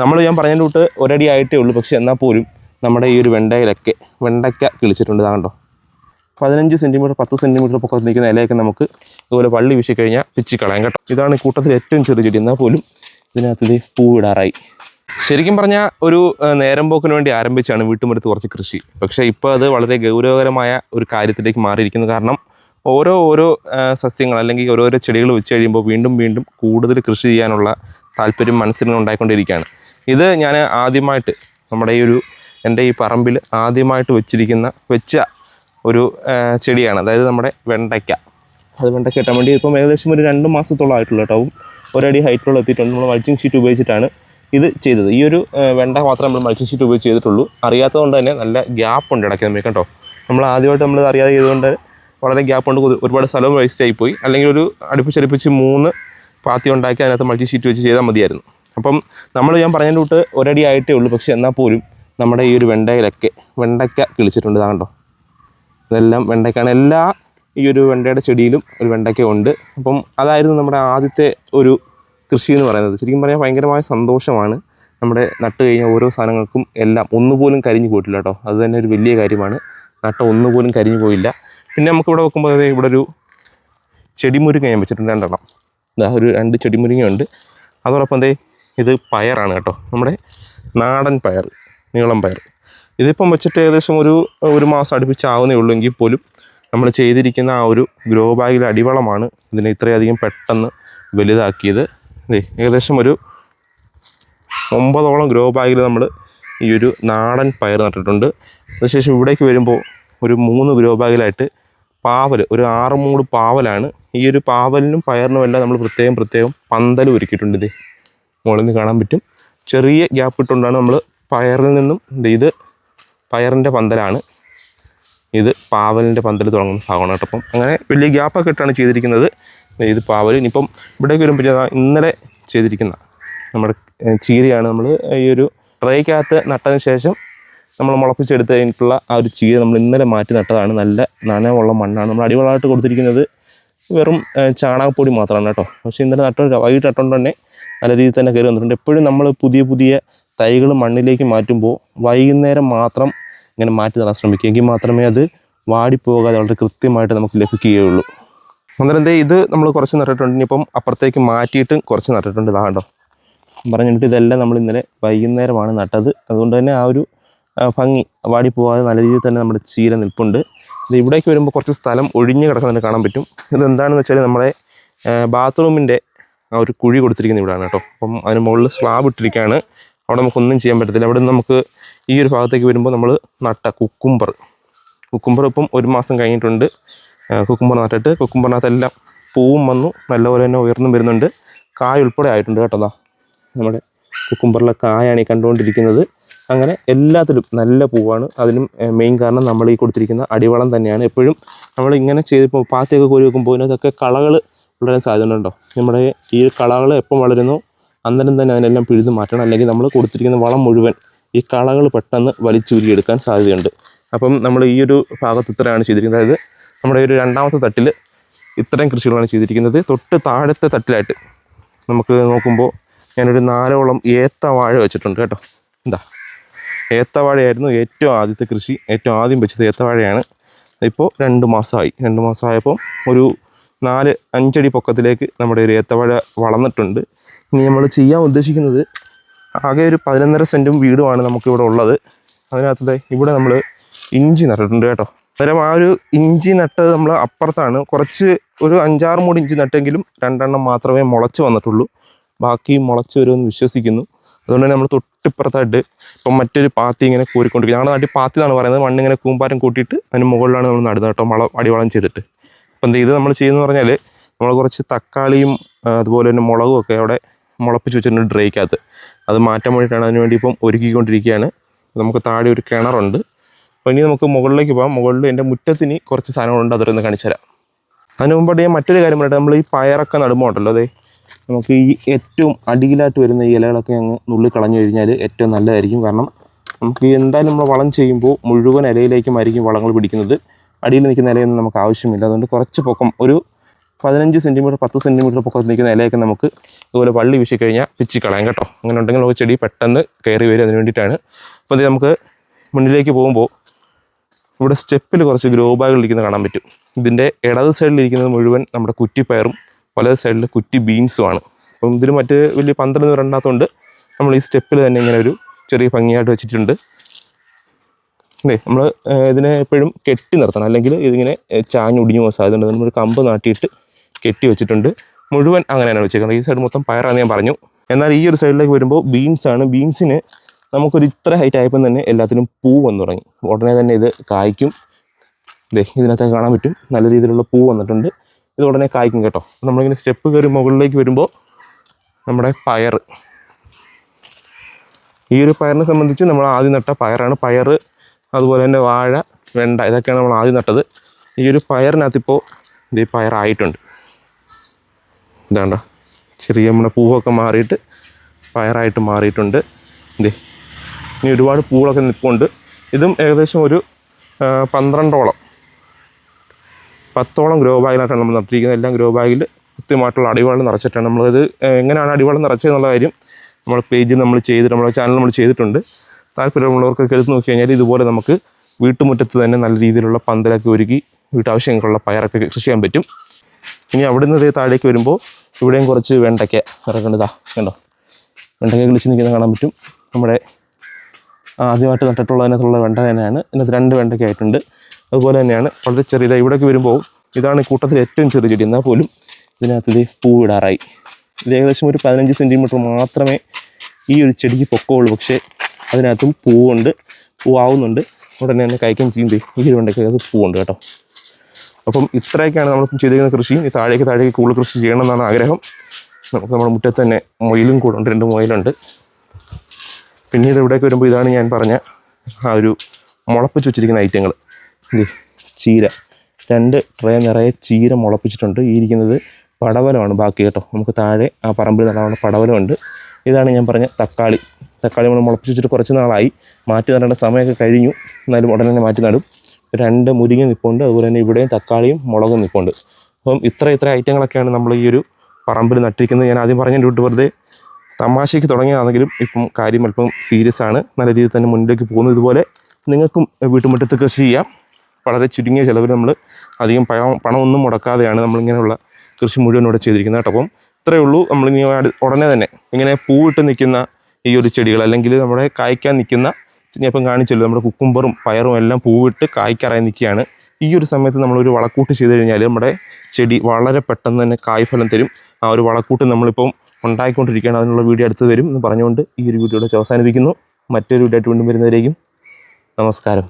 നമ്മൾ ഞാൻ പറഞ്ഞ കൂട്ട് ഒരടി ആയിട്ടേ ഉള്ളൂ. പക്ഷേ എന്നാൽ പോലും നമ്മുടെ ഈ ഒരു വെണ്ടയിലൊക്കെ വെണ്ടയ്ക്ക കിളിച്ചിട്ടുണ്ട്. ഇതാണ്ടോ പതിനഞ്ച് സെന്റിമീറ്റർ പത്ത് സെന്റിമീറ്റർ പൊക്കത്ത് നിൽക്കുന്ന ഇലയൊക്കെ നമുക്ക് ഇതുപോലെ വള്ളി വീശി കഴിഞ്ഞാൽ പിച്ചി കളയാം കേട്ടോ. ഇതാണ് കൂട്ടത്തിൽ ഏറ്റവും ചെറിയ ചെടി. എന്നാൽ പോലും ഇതിനകത്ത് ഇത് പൂവിടാറായി ശരിക്കും പറഞ്ഞാൽ ഒരു നേരം പോക്കിന് വേണ്ടി ആരംഭിച്ചാണ് വീട്ടുമുറ്റത്ത് കുറച്ച് കൃഷി. പക്ഷേ ഇപ്പോൾ അത് വളരെ ഗൗരവകരമായ ഒരു കാര്യത്തിലേക്ക് മാറിയിരിക്കുന്നു. കാരണം ഓരോ ഓരോ സസ്യങ്ങൾ അല്ലെങ്കിൽ ഓരോരോ ചെടികൾ വെച്ച് കഴിയുമ്പോൾ വീണ്ടും വീണ്ടും കൂടുതൽ കൃഷി ചെയ്യാനുള്ള താല്പര്യം മനസ്സിൽ ഉണ്ടായിക്കൊണ്ടിരിക്കുകയാണ്. ഇത് ഞാൻ ആദ്യമായിട്ട് നമ്മുടെ ഈ ഒരു എന്റെ ഈ പറമ്പിൽ ആദ്യമായിട്ട് വെച്ചിരിക്കുന്ന വെച്ച ഒരു ചെടിയാണ്. അതായത് നമ്മുടെ വെണ്ടയ്ക്ക. അത് വെണ്ടയ്ക്ക ഇട്ടാൻ വേണ്ടി ഇപ്പം ഏകദേശം ഒരു രണ്ട് മാസത്തോളം ആയിട്ടുള്ള കേട്ടോ. ഒരടി ഹൈറ്റിലുള്ള എത്തിയിട്ടുണ്ട്. നമ്മൾ മൾച്ചിങ് ഷീറ്റ് ഉപയോഗിച്ചിട്ടാണ് ഇത് ചെയ്തത്. ഈ ഒരു വെണ്ട മാത്രം നമ്മൾ മൾച്ചിങ് ഷീറ്റ് ഉപയോഗിച്ച് ചെയ്തിട്ടുള്ളൂ. അറിയാത്തതുകൊണ്ട് തന്നെ നല്ല ഗ്യാപ്പ് ഉണ്ട് ഇടയ്ക്ക് നമുക്ക് കേട്ടോ. നമ്മൾ ആദ്യമായിട്ട് നമ്മൾ അറിയാതെ ചെയ്തുകൊണ്ട് വളരെ ഗ്യാപ്പ് ഉണ്ട്. ഒരുപാട് സ്ഥലവും വേസ്റ്റ് ആയിപ്പോയി അല്ലെങ്കിൽ ഒരു അടുപ്പിച്ചടുപ്പിച്ച് മൂന്ന് പാത്തി ഉണ്ടാക്കി അതിനകത്ത് മൾട്ടി ഷീറ്റ് വെച്ച് ചെയ്താൽ മതിയായിരുന്നു. അപ്പം നമ്മൾ ഞാൻ പറഞ്ഞതിന്റെ കൂട്ട് ഒരടി ആയിട്ടേ ഉള്ളൂ. പക്ഷെ എന്നാൽ പോലും നമ്മുടെ ഈ ഒരു വെണ്ടയിലൊക്കെ വെണ്ടയ്ക്ക കിളിച്ചിട്ടുണ്ട്. ഇതാണ്ടോ ഇതെല്ലാം വെണ്ടയ്ക്കാണ്. എല്ലാ ഈ ഒരു വെണ്ടയുടെ ചെടിയിലും ഒരു വെണ്ടയ്ക്ക ഉണ്ട്. അപ്പം അതായിരുന്നു നമ്മുടെ ആദ്യത്തെ ഒരു കൃഷി എന്ന് പറയുന്നത്. ശരിക്കും പറഞ്ഞാൽ ഭയങ്കരമായ സന്തോഷമാണ് നമ്മുടെ നട്ട് കഴിഞ്ഞ ഓരോ സാധനങ്ങൾക്കും എല്ലാം ഒന്നുപോലും കരിഞ്ഞു പോയിട്ടില്ല കേട്ടോ. അത് തന്നെ ഒരു വലിയ കാര്യമാണ്. നട്ട ഒന്നുപോലും കരിഞ്ഞു പോയില്ല. പിന്നെ നമുക്കിവിടെ വെക്കുമ്പോൾ ഇവിടെ ഒരു ചെടിമുരിങ്ങ ഞാൻ വെച്ചിട്ടുണ്ട് രണ്ടെണ്ണം. ഒരു രണ്ട് ചെടിമുരിങ്ങയുണ്ട്. അതോടൊപ്പം ദേ ഇത് പയറാണ് കേട്ടോ. നമ്മുടെ നാടൻ പയർ നീളം പയർ. ഇതിപ്പം വെച്ചിട്ട് ഏകദേശം ഒരു ഒരു മാസം അടുപ്പിച്ചാവുന്നേ ഉള്ളൂ എങ്കിൽ പോലും നമ്മൾ ചെയ്തിരിക്കുന്ന ആ ഒരു ഗ്രോ ബാഗിലെ അടിവളമാണ് ഇതിനെ ഇത്രയധികം പെട്ടെന്ന് വലുതാക്കിയത്. ഏകദേശം ഒരു ഒമ്പതോളം ഗ്രോ ബാഗിൽ നമ്മൾ ഈ ഒരു നാടൻ പയർ നട്ടിട്ടുണ്ട്. അതിനുശേഷം ഇവിടേക്ക് വരുമ്പോൾ ഒരു മൂന്ന് ഗ്രോ ബാഗിലായിട്ട് പാവൽ ഒരു ആറ് മൂട് പാവലാണ്. ഈ ഒരു പാവലിനും പയറിനും എല്ലാം നമ്മൾ പ്രത്യേകം പ്രത്യേകം പന്തൽ ഒരുക്കിയിട്ടുണ്ട്. ഇത് മുകളിൽ നിന്ന് കാണാൻ പറ്റും. ചെറിയ ഗ്യാപ്പ് ഇട്ടുകൊണ്ടാണ് നമ്മൾ പയറിൽ നിന്നും ഇത് പയറിന്റെ പന്തലാണ്. ഇത് പാവലിന്റെ പന്തൽ തുടങ്ങുന്ന ഭാഗമാണ് കേട്ടോ അപ്പം. അങ്ങനെ വലിയ ഗ്യാപ്പൊക്കെ ഇട്ടാണ് ചെയ്തിരിക്കുന്നത്. ഇത് പാവൽ ഇനിയിപ്പം ഇവിടേക്ക് വരുമ്പോൾ ഇന്നലെ ചെയ്തിരിക്കുന്ന നമ്മുടെ ചീരയാണ് നമ്മൾ ഈ ഒരു ട്രേക്കകത്ത് നട്ടതിന് ശേഷം നമ്മൾ മുളപ്പിച്ചെടുത്ത് കഴിഞ്ഞിട്ടുള്ള ആ ഒരു ചീര നമ്മൾ ഇന്നലെ മാറ്റി നട്ടതാണ്. നല്ല നനവുള്ള മണ്ണാണ്. നമ്മൾ അടിവളമായിട്ട് കൊടുത്തിരിക്കുന്നത് വെറും ചാണകപ്പൊടി മാത്രമാണ് കേട്ടോ. പക്ഷേ ഇന്നലെ നട്ട വൈകിട്ട് നട്ടുകൊണ്ട് തന്നെ നല്ല രീതിയിൽ തന്നെ കയറി വന്നിട്ടുണ്ട്. എപ്പോഴും നമ്മൾ പുതിയ പുതിയ തൈകൾ മണ്ണിലേക്ക് മാറ്റുമ്പോൾ വൈകുന്നേരം മാത്രം ഇങ്ങനെ മാറ്റി നടാൻ ശ്രമിക്കുക. എങ്കിൽ മാത്രമേ അത് വാടിപ്പോകാതെ വളരെ കൃത്യമായിട്ട് നമുക്ക് ലഭിക്കുകയുള്ളൂ. അന്നേരം എന്തേ ഇത് നമ്മൾ കുറച്ച് നട്ടിട്ടുണ്ട്. ഇനിയിപ്പം അപ്പുറത്തേക്ക് മാറ്റിയിട്ട് കുറച്ച് നട്ടിട്ടുണ്ട്. ഇതാണ്ടോ പറഞ്ഞിട്ട് ഇതെല്ലാം നമ്മൾ ഇന്നലെ വൈകുന്നേരമാണ് നട്ടത്. അതുകൊണ്ട് തന്നെ ആ ഒരു ഭംഗി വാടി വാടിപ്പോകാതെ നല്ല രീതിയിൽ തന്നെ നമ്മുടെ ചീര നിൽപ്പുണ്ട്. ഇത് ഇവിടേക്ക് വരുമ്പോൾ കുറച്ച് സ്ഥലം ഒഴിഞ്ഞ് കിടക്കുന്നത് കാണാൻ പറ്റും. ഇതെന്താണെന്ന് വെച്ചാൽ നമ്മുടെ ബാത്റൂമിന്റെ ആ ഒരു കുഴി കൊടുത്തിരിക്കുന്ന ഇവിടെയാണ് കേട്ടോ. അപ്പം അതിന് മുകളിൽ സ്ലാബ് ഇട്ടിരിക്കുകയാണ്. അവിടെ നമുക്കൊന്നും ചെയ്യാൻ പറ്റത്തില്ല. അവിടെ നമുക്ക് ഈ ഒരു ഭാഗത്തേക്ക് വരുമ്പോൾ നമ്മൾ നട്ട കുക്കുംബർ. കുക്കുംബർ ഇപ്പം ഒരു മാസം കഴിഞ്ഞിട്ടുണ്ട്. കുക്കുംബർ നട്ടിട്ട് കുക്കുംബറിനകത്തെല്ലാം പൂവും വന്നു. നല്ലപോലെ തന്നെ ഉയർന്നും വരുന്നുണ്ട്. കായ ഉൾപ്പെടെ ആയിട്ടുണ്ട് കേട്ടോ നമ്മുടെ കുക്കുംബറിലെ കായാണ് ഈ കണ്ടുകൊണ്ടിരിക്കുന്നത്. അങ്ങനെ എല്ലാത്തിലും നല്ല പൂവാണ്. അതിനും മെയിൻ കാരണം നമ്മൾ ഈ കൊടുത്തിരിക്കുന്ന അടിവളം തന്നെയാണ്. എപ്പോഴും നമ്മൾ ഇങ്ങനെ ചെയ്തിപ്പോൾ പാത്തിയൊക്കെ കോരി വെക്കുമ്പോൾ അതിനകത്തൊക്കെ കളകൾ വളരാൻ സാധ്യതയുണ്ടോ? നമ്മുടെ ഈ കളകൾ എപ്പം വളരുന്നു അന്നേരം തന്നെ അതിനെല്ലാം പിഴുതു മാറ്റണം. അല്ലെങ്കിൽ നമ്മൾ കൊടുത്തിരിക്കുന്ന വളം മുഴുവൻ ഈ കളകൾ പെട്ടെന്ന് വലിച്ചുരിയെടുക്കാൻ സാധ്യതയുണ്ട്. അപ്പം നമ്മൾ ഈ ഒരു ഭാഗത്ത് ഇത്രയാണ് ചെയ്തിരിക്കുന്നത്. അതായത് നമ്മുടെ ഒരു രണ്ടാമത്തെ തട്ടിൽ ഇത്രയും കൃഷികളാണ് ചെയ്തിരിക്കുന്നത്. തൊട്ട് താഴത്തെ തട്ടിലായിട്ട് നമുക്ക് നോക്കുമ്പോൾ ഞാനൊരു നാലോളം ഏത്തവാഴ വെച്ചിട്ടുണ്ട് കേട്ടോ. എന്താ ഏത്തവാഴയായിരുന്നു ഏറ്റവും ആദ്യത്തെ കൃഷി. ഏറ്റവും ആദ്യം വെച്ചത് ഏത്തവാഴയാണ്. ഇപ്പോൾ രണ്ട് മാസമായി. രണ്ട് മാസമായപ്പോൾ ഒരു നാല് അഞ്ചടി പൊക്കത്തിലേക്ക് നമ്മുടെ ഒരു ഏത്തവാഴ വളർന്നിട്ടുണ്ട്. ഇനി നമ്മൾ ചെയ്യാൻ ഉദ്ദേശിക്കുന്നത് ആകെ ഒരു പതിനൊന്നര സെന്റും വീടുമാണ് നമുക്കിവിടെ ഉള്ളത്. അതിനകത്ത് ഇവിടെ നമ്മൾ ഇഞ്ചി നട്ടിട്ടുണ്ട് കേട്ടോ. അന്നേരം ആ ഒരു ഇഞ്ചി നട്ടത് നമ്മൾ അപ്പുറത്താണ്. കുറച്ച് ഒരു അഞ്ചാറ് മൂടി ഇഞ്ചി നട്ടെങ്കിലും രണ്ടെണ്ണം മാത്രമേ മുളച്ച് വന്നിട്ടുള്ളൂ. ബാക്കി മുളച്ച് വരുമെന്ന് വിശ്വസിക്കുന്നു. അതുകൊണ്ട് തന്നെ നമ്മൾ തൊട്ടിപ്പുറത്തായിട്ട് ഇപ്പം മറ്റൊരു പാത്തി ഇങ്ങനെ കോരിക്കൊണ്ടിരിക്കും ഞങ്ങളുടെ നാട്ടിൽ പാത്തി എന്നാണ് പറയുന്നത്. മണ്ണിങ്ങനെ കൂമ്പാരം കൂട്ടിയിട്ട് അതിന് മുകളിലാണ് നമ്മൾ നടുന്നത് കേട്ടോ. മളം അടിവളം ചെയ്തിട്ട്. അപ്പം ഇത് നമ്മൾ ചെയ്യുന്നത് പറഞ്ഞാൽ നമ്മൾ കുറച്ച് തക്കാളിയും അതുപോലെ തന്നെ മുളകും ഒക്കെ അവിടെ മുളപ്പിച്ച് വെച്ചിട്ടുണ്ട് ഡ്രൈക്കകത്ത്. അത് മാറ്റാൻ വേണ്ടിയിട്ടാണ് അതിന് വേണ്ടി ഇപ്പം ഒരുക്കിക്കൊണ്ടിരിക്കുകയാണ്. നമുക്ക് താഴെ ഒരു കിണറുണ്ട്. അപ്പോൾ ഇനി നമുക്ക് മുകളിലേക്ക് പോകാം മുകളിൽ എന്റെ മുറ്റത്തിന് കുറച്ച് സാധനങ്ങളുണ്ട്. അതൊരു കാണിച്ചു തരാം. അതിന് മുമ്പായിട്ട് ഞാൻ മറ്റൊരു കാര്യം പറഞ്ഞിട്ട് നമ്മൾ ഈ പയറൊക്കെ നടുമ്പോൾ ഉണ്ടല്ലോ അതെ. നമുക്ക് ഈ ഏറ്റവും അടിയിലായിട്ട് വരുന്ന ഈ ഇലകളൊക്കെ അങ്ങ് നുള്ളി കളഞ്ഞു കഴിഞ്ഞാൽ ഏറ്റവും നല്ലതായിരിക്കും. കാരണം നമുക്ക് എന്തായാലും നമ്മൾ വളം ചെയ്യുമ്പോൾ മുഴുവൻ ഇലയിലേക്കും ആയിരിക്കും വളങ്ങൾ പിടിക്കുന്നത്. അടിയിൽ നിൽക്കുന്ന ഇലയൊന്നും നമുക്ക് ആവശ്യമില്ല. അതുകൊണ്ട് കുറച്ച് പൊക്കം ഒരു പതിനഞ്ച് സെന്റിമീറ്റർ പത്ത് സെന്റിമീറ്റർ പൊക്കത്തിൽ നിൽക്കുന്ന ഇലയൊക്കെ നമുക്ക് ഇതുപോലെ വള്ളി വീശി കഴിഞ്ഞാൽ പിച്ചിക്കളയാം കേട്ടോ. അങ്ങനെ ഉണ്ടെങ്കിൽ നമുക്ക് ചെടി പെട്ടെന്ന് കയറി വരും. അതിന് വേണ്ടിയിട്ടാണ്. അപ്പോൾ ഇത് നമുക്ക് മുന്നിലേക്ക് പോകുമ്പോൾ ഇവിടെ സ്റ്റെപ്പിൽ കുറച്ച് ഗ്രോ ബാഗുകൾ ഇരിക്കുന്നത് കാണാൻ പറ്റും. ഇതിന്റെ ഇടത് സൈഡിൽ ഇരിക്കുന്നത് മുഴുവൻ നമ്മുടെ കുറ്റിപ്പയറും വലത് സൈഡിൽ കുറ്റി ബീൻസുമാണ് അപ്പം ഇതിൽ മറ്റ് വലിയ പന്ത്രണ്ട് രണ്ടാത്തതുകൊണ്ട് നമ്മൾ ഈ സ്റ്റെപ്പിൽ തന്നെ ഇങ്ങനെ ഒരു ചെറിയ ഭംഗിയായിട്ട് വെച്ചിട്ടുണ്ട്. നമ്മൾ ഇതിനെ എപ്പോഴും കെട്ടി നിർത്തണം. അല്ലെങ്കിൽ ഇതിങ്ങനെ ചാഞ്ഞൊടിഞ്ഞു പോകാൻ സാധ്യതയുണ്ട്. നമ്മൾ കമ്പ് നാട്ടിയിട്ട് കെട്ടി വെച്ചിട്ടുണ്ട്. മുഴുവൻ അങ്ങനെയാണ് വെച്ചേക്കുന്നത്. ഈ സൈഡ് മൊത്തം പയറാന്ന് ഞാൻ പറഞ്ഞു. എന്നാൽ ഈ ഒരു സൈഡിലേക്ക് വരുമ്പോൾ ബീൻസ് ആണ്. ബീൻസിന് നമുക്കൊരു ഇത്ര ഹൈറ്റ് ആയപ്പം തന്നെ എല്ലാത്തിനും പൂ വന്നു തുടങ്ങി. ഉടനെ തന്നെ ഇത് കായ്ക്കും. ഇതേ ഇതിനകത്ത് കാണാൻ പറ്റും. നല്ല രീതിയിലുള്ള പൂ വന്നിട്ടുണ്ട്. ഇത് ഉടനെ കായ്ക്കും കേട്ടോ. നമ്മളിങ്ങനെ സ്റ്റെപ്പ് കയറി മുകളിലേക്ക് വരുമ്പോൾ നമ്മുടെ പയർ ഈ ഒരു പയറിനെ സംബന്ധിച്ച് നമ്മൾ ആദ്യം നട്ട പയറാണ്. പയർ അതുപോലെ തന്നെ വാഴ വെണ്ട ഇതൊക്കെയാണ് നമ്മൾ ആദ്യം നട്ടത്. ഈ ഒരു പയറിനകത്തിപ്പോൾ ഇത് ഈ പയറായിട്ടുണ്ട്. ഇതാണ്ട? ചെറിയ നമ്മുടെ പൂവൊക്കെ മാറിയിട്ട് പയറായിട്ട് മാറിയിട്ടുണ്ട്. ഇതേ ഇനി ഒരുപാട് പൂളൊക്കെ നിൽപ്പുണ്ട് ഇതും ഏകദേശം ഒരു പന്ത്രണ്ടോളം. പത്തോളം ഗ്രോ ബാഗിലായിട്ടാണ് നമ്മൾ നട്ടിരിക്കുന്നത്. എല്ലാം ഗ്രോ ബാഗിൽ കൃത്യമായിട്ടുള്ള അടിവാളം നിറച്ചിട്ടാണ് നമ്മളത് എങ്ങനെയാണ് അടിവാളം നിറച്ചതെന്നുള്ള കാര്യം നമ്മൾ പേജ് നമ്മൾ ചെയ്തിട്ട് നമ്മുടെ ചാനൽ നമ്മൾ ചെയ്തിട്ടുണ്ട്. താല്പര്യമുള്ളവർക്ക് എടുത്ത് നോക്കി കഴിഞ്ഞാൽ ഇതുപോലെ നമുക്ക് വീട്ടുമുറ്റത്ത് തന്നെ നല്ല രീതിയിലുള്ള പന്തലൊക്കെ ഒരുക്കി വീട്ടാവശ്യങ്ങൾക്കുള്ള പയറൊക്കെ കൃഷി ചെയ്യാൻ പറ്റും. ഇനി അവിടെ നിന്ന് താഴേക്ക് വരുമ്പോൾ ഇവിടെയും കുറച്ച് വെണ്ടയ്ക്ക ഇറക്കേണ്ടതാ കണ്ടോ? വെണ്ടയ്ക്ക കിളിച്ച് നിൽക്കുന്നത് കാണാൻ പറ്റും. നമ്മുടെ ആദ്യമായിട്ട് നട്ടിട്ടുള്ളതിനകത്തുള്ള വെണ്ട തന്നെയാണ്. ഇതിനകത്ത് രണ്ട് വെണ്ടയ്ക്ക ആയിട്ടുണ്ട്. അതുപോലെ തന്നെയാണ് വളരെ ചെറിയത് ഇവിടേക്ക് വരുമ്പോൾ ഇതാണ് ഈ കൂട്ടത്തിൽ ഏറ്റവും ചെറിയ ചെടി. എന്നാൽ പോലും ഇതിനകത്ത് ഇത് പൂവിടാറായി ഇത് ഏകദേശം ഒരു പതിനഞ്ച് സെന്റിമീറ്റർ മാത്രമേ ഈ ഒരു ചെടിക്ക് പൊക്കമുള്ളൂ. പക്ഷേ അതിനകത്തും പൂവുണ്ട്. പൂവാവുന്നുണ്ട്. ഉടനെ തന്നെ കഴിക്കാൻ ചെയ്യുമ്പോൾ ഈ ഒരു അത് പൂവുണ്ട് കേട്ടോ. അപ്പം ഇത്രയൊക്കെയാണ് നമ്മൾ ചെയ്തിരിക്കുന്ന കൃഷി. ഈ താഴേക്ക് താഴേക്ക് കൂടുതൽ കൃഷി ചെയ്യണം എന്നാണ് ആഗ്രഹം. നമുക്ക് നമ്മുടെ മുറ്റത്ത് തന്നെ മൊയിലും കൂടെ ഉണ്ട്. രണ്ട് മൊയിലുണ്ട്. പിന്നീട് ഇവിടേക്ക് വരുമ്പോൾ ഇതാണ് ഞാൻ പറഞ്ഞ ആ ഒരു മുളപ്പിച്ച് വെച്ചിരിക്കുന്ന ഐറ്റങ്ങൾ. ചീര. രണ്ട് ട്രേ നിറയെ ചീര മുളപ്പിച്ചിട്ടുണ്ട്. ഈ ഇരിക്കുന്നത് പടവലമാണ്. ബാക്കി കേട്ടോ. നമുക്ക് താഴെ ആ പറമ്പിൽ നടാവുന്ന പടവലമുണ്ട്. ഇതാണ് ഞാൻ പറഞ്ഞ തക്കാളി. തക്കാളി നമ്മൾ മുളപ്പിച്ച് വെച്ചിട്ട് കുറച്ച് നാളായി. മാറ്റി നടേണ്ട സമയമൊക്കെ കഴിഞ്ഞു. എന്നാലും ഉടനെ തന്നെ മാറ്റി നടും. രണ്ട് മുരിങ്ങ നിൽപ്പുണ്ട് അതുപോലെ തന്നെ ഇവിടെയും തക്കാളിയും മുളകും നിൽപ്പുണ്ട് അപ്പം ഇത്ര ഇത്ര ഐറ്റങ്ങളൊക്കെയാണ് നമ്മൾ ഈ ഒരു പറമ്പിൽ നട്ടിരിക്കുന്നത്. ഞാൻ ആദ്യം പറഞ്ഞ വിട്ട് വെറുതെ തമാശയ്ക്ക് തുടങ്ങിയതാണെങ്കിലും ഇപ്പം കാര്യം അല്പം സീരിയസ് ആണ്. നല്ല രീതിയിൽ തന്നെ മുന്നിലേക്ക് പോകുന്നു. ഇതുപോലെ നിങ്ങൾക്കും വീട്ടുമുറ്റത്ത് കൃഷി ചെയ്യാം. വളരെ ചുരുങ്ങിയ ചിലവിൽ നമ്മൾ അധികം പണം പണമൊന്നും മുടക്കാതെയാണ് നമ്മളിങ്ങനെയുള്ള കൃഷി മുഴുവൻ ഇവിടെ ചെയ്തിരിക്കുന്നത് കേട്ടോ. അപ്പം ഇത്രയേ ഉള്ളൂ. നമ്മളിങ്ങനെ ഉടനെ തന്നെ ഇങ്ങനെ പൂവിട്ട് നിൽക്കുന്ന ഈ ഒരു ചെടികൾ അല്ലെങ്കിൽ നമ്മുടെ കായ്ക്കാൻ നിൽക്കുന്ന ഞാൻ ഇപ്പം കാണിച്ചല്ലോ നമ്മുടെ കുക്കുംബറും പയറും എല്ലാം പൂവിട്ട് കായ്ക്കാറായി നിൽക്കുകയാണ്. ഈ ഒരു സമയത്ത് നമ്മളൊരു വളക്കൂട്ട് ചെയ്ത് കഴിഞ്ഞാൽ നമ്മുടെ ചെടി വളരെ പെട്ടെന്ന് തന്നെ കായ്ഫലം തരും. ആ ഒരു വളക്കൂട്ട് നമ്മളിപ്പം ഉണ്ടായിക്കൊണ്ടിരിക്കുകയാണ്. അതിനുള്ള വീഡിയോ അടുത്ത് വരും എന്ന് പറഞ്ഞുകൊണ്ട് ഈ ഒരു വീഡിയോയുടെ അവസാനിപ്പിക്കുന്നു. മറ്റൊരു വീഡിയോ ആയിട്ട് വീണ്ടും വരുന്നവരേക്കും നമസ്കാരം.